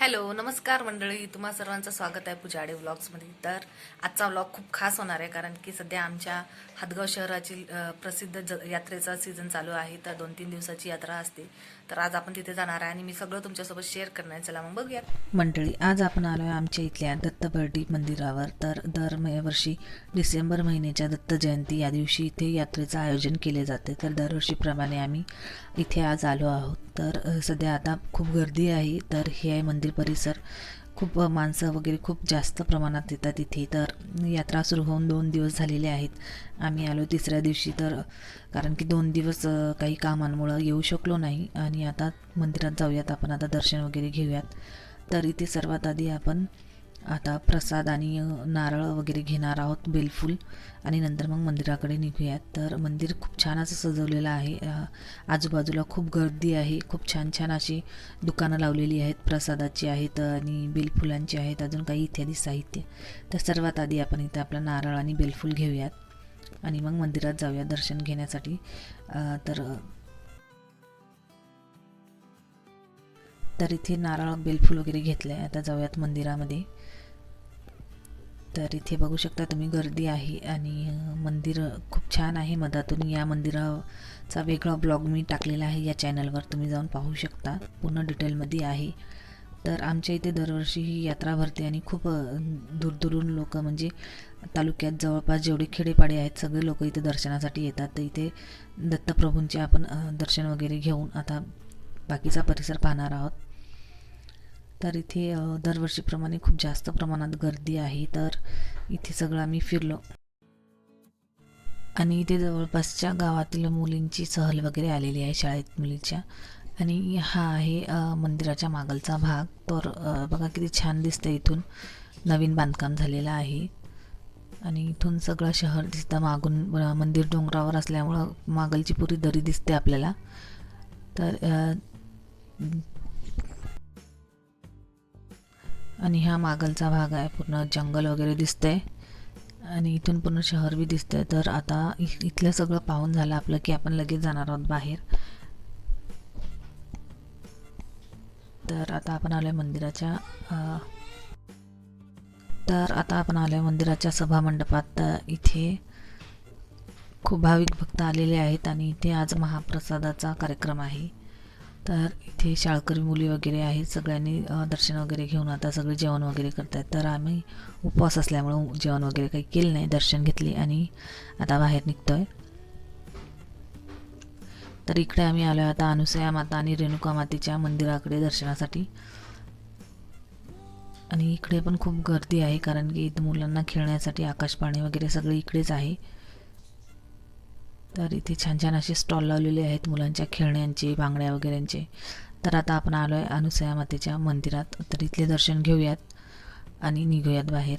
Hello नमस्कार मंडळी. तुम्हा सर्वांचं स्वागत आहे पुजाडे व्लॉग्समध्ये. तर आजचा व्लॉग खूप खास होणार आहे कारण की सध्या आमच्या हदगाव शहराची प्रसिद्ध ज यात्रेचा सीझन चालू आहे. तर दोन तीन दिवसाची यात्रा असते. तर आज आपण तिथे जाणार आहे आणि मी सगळं तुमच्यासोबत शेअर करणार आहे. चला मग बघूया. मंडळी आज आपण आलो आहे आमच्या इथल्या दत्तबर्डी मंदिरावर. तर दर वर्षी डिसेंबर महिन्याच्या दत्त जयंती या दिवशी इथे यात्रेचं आयोजन केले जाते. तर दरवर्षीप्रमाणे आम्ही इथे आज आलो आहोत. तर सध्या आता खूप गर्दी आहे. तर हे आहे मंदिर परिसर. खूप माणसं वगैरे खूप जास्त प्रमाणात येतात इथे. तर यात्रा सुरू होऊन दोन दिवस झालेले आहेत. आम्ही आलो तिसऱ्या दिवशी तर कारण की दोन दिवस काही कामांमुळं येऊ शकलो नाही. आणि आता मंदिरात जाऊयात आपण आता दर्शन वगैरे घेऊयात. तर इथे सर्वात आधी आपण आता प्रसाद आणि नारळ वगैरे घेणार आहोत बेलफूल. आणि नंतर मग मंदिराकडे निघूयात. तर मंदिर खूप छान असं सजवलेलं आहे. आजूबाजूला खूप गर्दी आहे. खूप छान छान अशी दुकानं लावलेली आहेत. प्रसादाची आहेत आणि बेलफुलांची आहेत. अजून काही इत्यादी साहित्य. तर सर्वात आधी आपण इथे आपला नारळ आणि बेलफूल घेऊयात. आणि मग मंदिरात जाऊया दर्शन घेण्यासाठी. तर तर इथे नारळ बेलफूल वगैरे घेतलं आहे. आता जाऊयात मंदिरामध्ये. तर इथे बघू शकता तुम्ही गर्दी आहे आणि मंदिर खूप छान आहे मधातून. या मंदिराचा वेगळा ब्लॉग मी टाकलेला आहे. या चॅनलवर तुम्ही जाऊन पाहू शकता. पूर्ण डिटेलमध्ये आहे. तर आमच्या इथे दरवर्षी ही यात्रा भरते आणि खूप दूरदूरून लोक म्हणजे तालुक्यात जवळपास जेवढे खेडेपाडे आहेत सगळे लोक इथे दर्शनासाठी येतात. तर इथे दत्तप्रभूंचे आपण दर्शन वगैरे घेऊन आता बाकीचा परिसर पाहणार आहोत. तर इथे दरवर्षीप्रमाणे खूप जास्त प्रमाणात गर्दी आहे. तर इथे सगळं आम्ही फिरलो. आणि इथे जवळपासच्या गावातील मुलींची सहल वगैरे आलेली आहे शाळेत मुलीच्या. आणि हा आहे मंदिराच्या मागलचा भाग. तर बघा किती छान दिसतं इथून. नवीन बांधकाम झालेलं आहे. आणि इथून सगळं शहर दिसतं मागून मंदिर डोंगरावर असल्यामुळं मागलची पुरी दरी दिसते आपल्याला. तर आणि हा मागलचा भाग आहे पूर्ण जंगल वगैरे दिसतंय. आणि इथून पूर्ण शहर बी दिसतंय. तर आता इ- इथलं सगळं पाहून झालं आपलं की आपण लगेच जाणार आहोत बाहेर. तर आता आपण आलोय मंदिराच्या तर आता आपण आलोय मंदिराच्या सभामंडपात तर इथे खूप भाविक भक्त आलेले आहेत आणि इथे आज महाप्रसादाचा कार्यक्रम आहे. तर इथे शाळकरी मुली वगैरे आहेत सगळ्यांनी दर्शन वगैरे घेऊन आता सगळे जेवण वगैरे करत आहेत तर आम्ही उपवास असल्यामुळं जेवण वगैरे काही केलं नाही दर्शन घेतले आणि आता बाहेर निघतोय. तर इकडे आम्ही आलो आहे आता अनुसया माता आणि रेणुका मातेच्या मंदिराकडे दर्शनासाठी. आणि इकडे पण खूप गर्दी आहे कारण की इथं मुलांना खेळण्यासाठी आकाशपाणी वगैरे सगळे इकडेच आहे. तर इथे छान छान असे स्टॉल लावलेले आहेत मुलांच्या खेळण्यांचे बांगड्या वगैरेंचे. तर आता आपण आलो आहे अनुसया मातेच्या मंदिरात. तर इथले दर्शन घेऊयात आणि निघूयात बाहेर.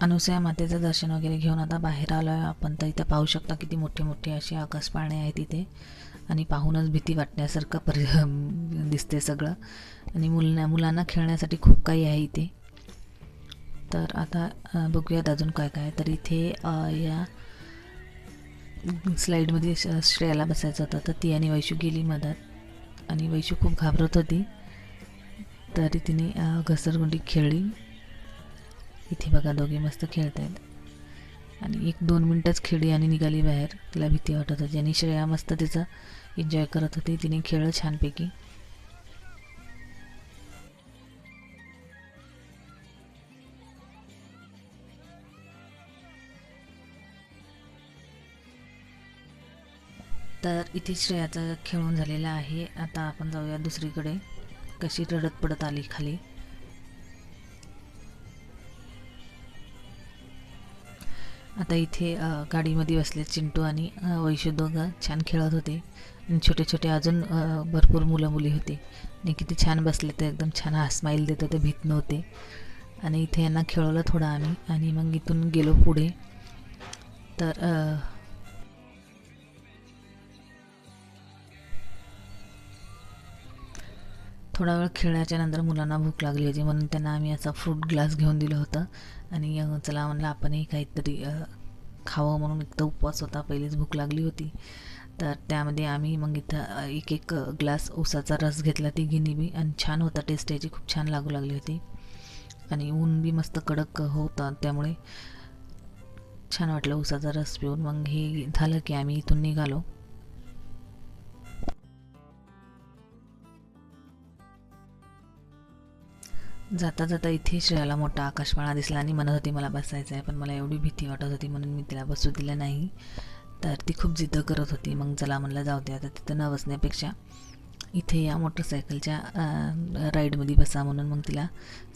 अनुसया मातेचं दर्शन वगैरे घेऊन आता बाहेर आलो आहे आपण तर इथं पाहू शकता किती मोठे मोठे असे आकाश पाळणे आहेत इथे. आणि पाहूनच भीती वाटण्यासारखं परि दिसते सगळं. आणि मुलांना मुलांना खेळण्यासाठी खूप काही आहे इथे. तर आता बघूयात अजून काय काय तर इथे या स्लाईडमध्ये श- श्रेयाला बसायचं होतं. तर ती आणि वैशू गेली मधात. आणि वैशू खूप घाबरत होती. तरी तिने घसरगुंडी खेळली. इथे बघा दोघे मस्त खेळत आहेत आणि एक दोन मिनटंच खेळली आणि निघाली बाहेर. तिला भीती वाटत होती आणि श्रेया मस्त तिचं एन्जॉय करत होती. तिने खेळलं छानपैकी. तर इथे श्रेयाचं खेळून झालेलं आहे. आता आपण जाऊया दुसरीकडे. कशी रडत पडत आली खाली. आता इथे गाडीमध्ये बसले चिंटू आणि अ, वैशू दोघं छान खेळत होते. आणि छोटे छोटे अजून भरपूर मुलं मुली होते. आणि किती छान बसले ते एकदम छान हा स्माईल देत होते भीत नव्हते. आणि इथे यांना खेळवलं थोडं आम्ही. आणि मग इथून गेलो पुढे. तर थोडा वेळ खेळल्याच्या नंतर मुलांना भूक लागली होती म्हणून त्यांना आम्ही असा फ्रूट ग्लास घेऊन दिलं होतं. आणि चला म्हणलं आपणही काहीतरी खावं म्हणून एक तर उपवास होता पहिलीच भूक लागली होती. तर त्यामध्ये आम्ही मग इथं एक एक ग्लास ऊसाचा रस घेतला तिघींनी बी आणि छान होता टेस्ट याची खूप छान लागू लागली होती. आणि ऊन बी मस्त कडक होतं त्यामुळे छान वाटलं ऊसाचा रस पिऊन. मग हे झालं की आम्ही इथून निघालो. जाता जाता इथे श्रेयाला मोठा आकाशमाळा दिसला आणि म्हणत होती मला बसायचं आहे पण मला एवढी भीती वाटत होती म्हणून मी तिला बसू दिलं नाही. तर ती खूप जिद्द करत होती. मग चला म्हणलं जाऊ दे आता तिथं न बसण्यापेक्षा इथे या मोटरसायकलच्या राईडमध्ये बसा म्हणून मग तिला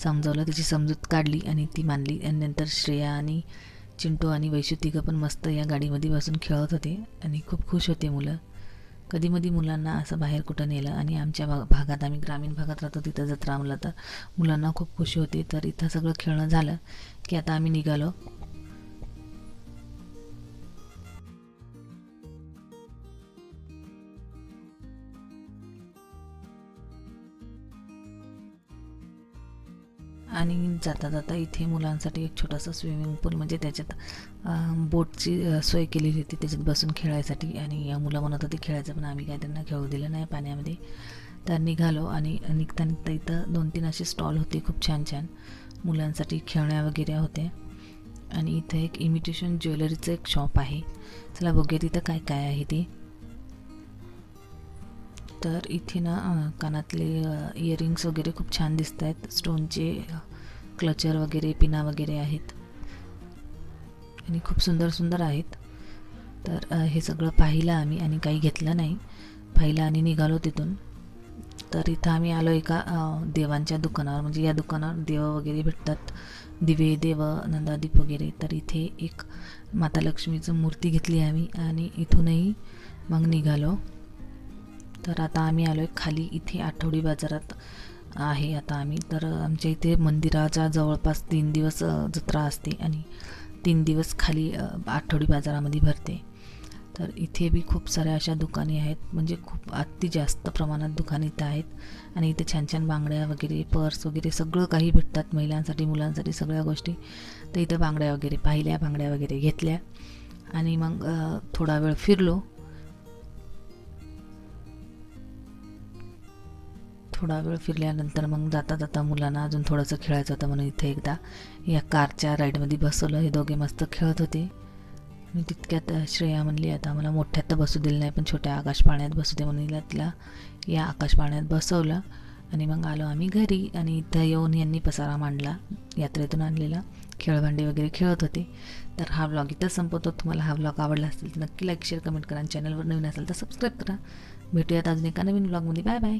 समजावलं. तिची समजूत काढली आणि ती मानली. आणि नंतर श्रेया आणि चिंटू आणि वैशू तिघं पण मस्त या गाडीमध्ये बसून खेळत होते आणि खूप खुश होते मुलं. कधी मधी मुलांना असं बाहेर कुठं नेलं आणि आमच्या भा भागात आम्ही ग्रामीण भागात राहतो तिथं जत्रा आमला तर मुलांना खूप खुशी होते. तर इथं सगळं खेळणं झालं की आता आम्ही निघालो. आणि जाता जाता इथे मुलांसाठी एक छोटासा स्विमिंग पूल म्हणजे त्याच्यात बोटची सोय केलेली होती. त्याच्यात बसून खेळायसाठी आणि या मुलं म्हणत होती खेळायचं पण आम्ही काय त्यांना खेळू दिलं नाही पाण्यामध्ये. तर निघालो आणि निघता निघता इथं दोन तीन असे स्टॉल होते खूप छान छान मुलांसाठी खेळण्या वगैरे होत्या. आणि इथं एक इमिटेशन ज्वेलरीचं एक शॉप आहे. चला बघूया तिथं काय काय आहे ते. तर इथे ना कानातले इयरिंग्स वगैरे खूप छान दिसत आहेत स्टोनचे क्लचर वगैरे पिना वगैरे आहेत. आणि खूप सुंदर सुंदर आहेत. तर हे सगळं पाहिलं आम्ही आणि काही घेतलं नाही. पाहिलं आणि निघालो तिथून. तर इथं आम्ही आलो एका देवांच्या दुकानावर. म्हणजे या दुकानावर देव वगैरे भेटतात. दिवे देव नंदादीप वगैरे. तर इथे एक माता लक्ष्मीचं मूर्ती घेतली आम्ही आणि इथूनही मग निघालो. तर आता आम्ही आलो आहे खाली इथे आठवडी बाजारात आहे आता आम्ही. तर आमच्या इथे मंदिराच्या जवळपास तीन दिवस जत्रा असते आणि तीन दिवस खाली आठवडी बाजारामध्ये भरते. तर इथे बी खूप साऱ्या अशा दुकाने आहेत म्हणजे खूप अति जास्त प्रमाणात दुकाने इथं आहेत. आणि इथे छान छान बांगड्या वगैरे पर्स वगैरे सगळं काही भेटतात महिलांसाठी मुलांसाठी सगळ्या गोष्टी. तर इथं बांगड्या वगैरे पाहिल्या बांगड्या वगैरे घेतल्या. आणि मग थोडा वेळ फिरलो. थोडा वेळ फिरल्यानंतर मग जाता जाता मुलांना अजून थोडंसं खेळायचं होतं म्हणून इथे एकदा या कारच्या राईडमध्ये बसवलं. हे दोघे मस्त खेळत होते. मी तितक्यात श्रेया म्हणली आता मला मोठ्यात तर बसू दिलं नाही पण छोट्या आकाश पाण्यात बसू दे म्हणून तिला या आकाश पाण्यात बसवलं. आणि मग आलो आम्ही घरी आणि इथं येऊन यांनी पसारा मांडला यात्रेतून आणलेला. खेळभांडे वगैरे खेळत होते. तर हा व्लॉग इथं संपवतो तुम्हाला हा ब्लॉग आवडला असेल तर नक्की लाईक शेअर कमेंट करा आणि चॅनलवर नवीन असेल तर सबस्क्राईब करा. भेटूयात अजून एका नवीन ब्लॉगमध्ये बाय बाय